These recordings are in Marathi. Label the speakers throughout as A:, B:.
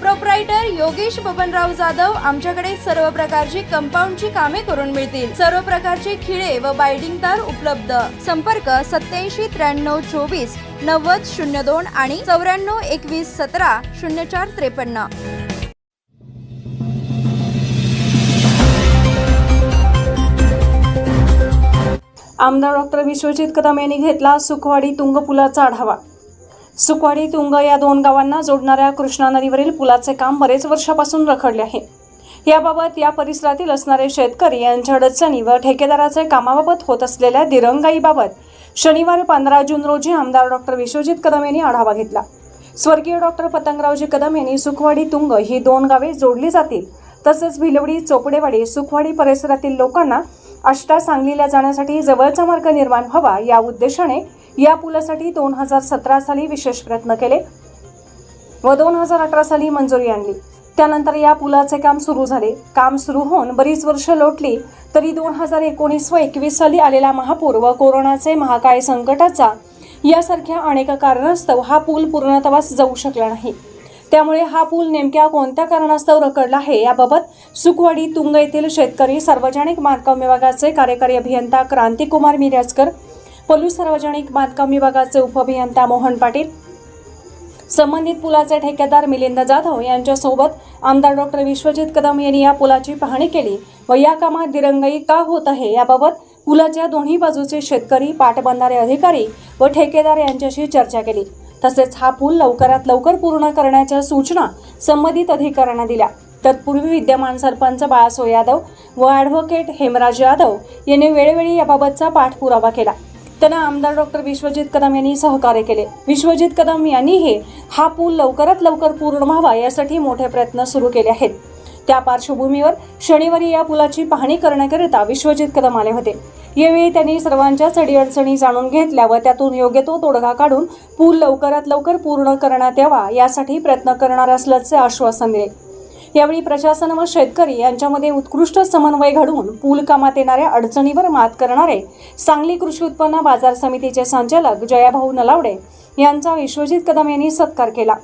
A: प्रोप्रायटर योगेश बबनराव जाधव आमच्याकडे सर्व प्रकारची कंपाऊंडची कामे करून मिळतील. सर्व प्रकारचे खिळे व बायडिंग तार उपलब्ध. संपर्क सत्याऐंशी त्र्याण्णव चोवीस नव्वद शून्य दोन आणि चौऱ्याण्णव एकवीस सतरा शून्य चार त्रेपन्न.
B: आमदार डॉक्टर विश्वजित कदम यांनी घेतला सुखवाडी तुंगपुलाचा आढावा. सुखवाडी तुंग या दोन गावांना जोडणाऱ्या कृष्णा नदीवरील पुलाचे काम बरेच वर्षापासून रखडले आहे. याबाबत या परिसरातील असणारे शेतकरी यांच्या अडचणी व ठेकेदाराचे कामाबाबत होत असलेल्या दिरंगाईबाबत शनिवारी पंधरा जून रोजी आमदार डॉक्टर विश्वजित कदम यांनी आढावा घेतला. स्वर्गीय डॉक्टर पतंगरावजी कदम यांनी सुखवाडी तुंग ही दोन गावे जोडली जातील. तसेच भिलवडी चोपडेवाडी सुखवाडी परिसरातील लोकांना अष्टा सांगलीला जाण्यासाठी जवळचा मार्ग निर्माण व्हावा या उद्देशाने या पुलासाठी दोन हजार सतरा साली विशेष प्रयत्न केले व दोन हजार अठरा साली मंजुरी आणली. त्यानंतर या पुलाचे काम सुरू झाले. काम सुरू होऊन बरीच वर्ष लोटली तरी दोन हजार एकोणीस व एकवीस साली आलेला महापूर व कोरोनाचे महाकाय संकटाचा यासारख्या अनेक कारणास्तव हा पूल पूर्णतवास जाऊ शकला नाही. त्यामुळे हा पूल नेमक्या कोणत्या कारणास्तव रखडला आहे याबाबत सुखवाडी तुंग येथील शेतकरी सार्वजनिक बांधकाम विभागाचे कार्यकारी अभियंता क्रांतिकुमार मिरजकर पलू सार्वजनिक बांधकाम विभागाचे उपअभियंता मोहन पाटील संबंधित पुलाचे ठेकेदार मिलिंद जाधव यांच्यासोबत आमदार डॉक्टर विश्वजित कदम यांनी या पुलाची पाहणी केली व या कामात दिरंगाई का होत आहे याबाबत पुलाच्या दोन्ही बाजूचे शेतकरी पाटबंधारे अधिकारी व ठेकेदार यांच्याशी चर्चा केली. तसेच हा पूल लवकरात लवकर पूर्ण करण्याच्या सूचना संबंधित अधिकाऱ्यांना दिल्या. तत्पूर्वी विद्यमान सरपंच बाळासो यादव व ॲडव्होकेट हेमराज यादव यांनी वेळोवेळी याबाबतचा पाठपुरावा केला. त्यांना आमदार डॉक्टर विश्वजित कदम यांनी सहकार्य केले. विश्वजित कदम यांनीही हा पूल लवकरात लवकर पूर्ण व्हावा यासाठी मोठे प्रयत्न सुरू केले आहेत. त्या पार्श्वभूमीवर शनिवारी या पुलाची पाहणी करण्याकरिता विश्वजित कदम आले होते. यावेळी त्यांनी सर्वांच्या अडीअडचणी जाणून घेतल्या व त्यातून योग्य तो तोडगा काढून पूल लवकरात लवकर पूर्ण करण्यात यावा यासाठी प्रयत्न करणार असल्याचे आश्वासन दिले. यावेळी प्रशासन व शेतकरी यांच्यामध्ये उत्कृष्ट समन्वय घडवून पूल कामात येणाऱ्या अडचणीवर मात करणारे सांगली कृषी उत्पन्न बाजार समितीचे संचालक जयाभाऊ नलावडे यांचा विश्वजित कदम यांनी सत्कार केला.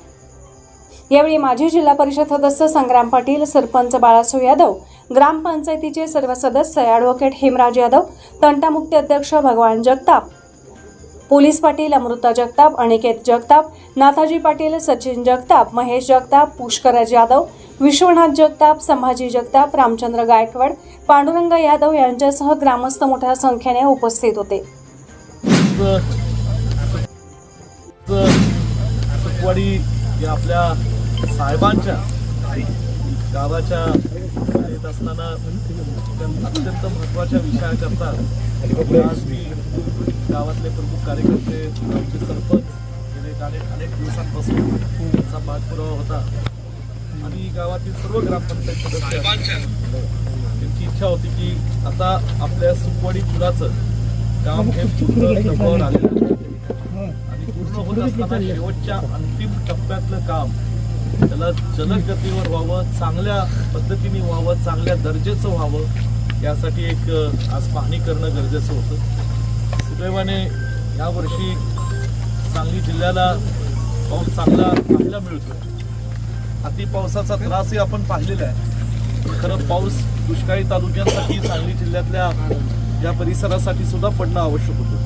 B: यावेळी माजी जिल्हा परिषद सदस्य संग्राम पाटील सरपंच बाळासो यादव ग्रामपंचायतीचे सर्व सदस्य ॲडव्होकेट हेमराज यादव तंटामुक्ती अध्यक्ष भगवान जगताप पोलीस पाटील अमृता जगताप अनिकेत जगताप नाथाजी पाटील सचिन जगताप महेश जगताप पुष्कराज यादव विश्वनाथ जगताप संभाजी जगताप रामचंद्र गायकवाड पांडुरंग यादव यांच्यासह ग्रामस्थ मोठ्या संख्येने उपस्थित होते.
C: या आपल्या साहेबांच्या गावाच्या येत असताना अत्यंत महत्त्वाच्या विषयाकरता आज मी गावातले प्रमुख कार्यकर्ते आमचे सरपंच गेले अनेक अनेक दिवसांपासून त्यांचा पाठपुरावा होता. आणि गावातील सर्व ग्रामपंचायत सदस्य त्यांची इच्छा होती की आता आपल्या सुखवाडी पुलाचं काम हे पूर्ण टप्प्यावर आलेलं आहे. आणि पूर्ण होत असताना शेवटच्या अंतिम टप्प्यातलं काम त्याला जलद गतीवर व्हावं चांगल्या पद्धतीने व्हावं चांगल्या दर्जाचं व्हावं यासाठी एक आज पाहणी करणं गरजेचं होतं. सुदैवाने यावर्षी सांगली जिल्ह्याला पाऊस चांगला चांगला मिळतो अति पावसाचा त्रासही आपण पाहिलेला आहे. खरं पाऊस दुष्काळी तालुक्यांसाठी सांगली जिल्ह्यातल्या या परिसरासाठी सुद्धा पडणं आवश्यक होतं.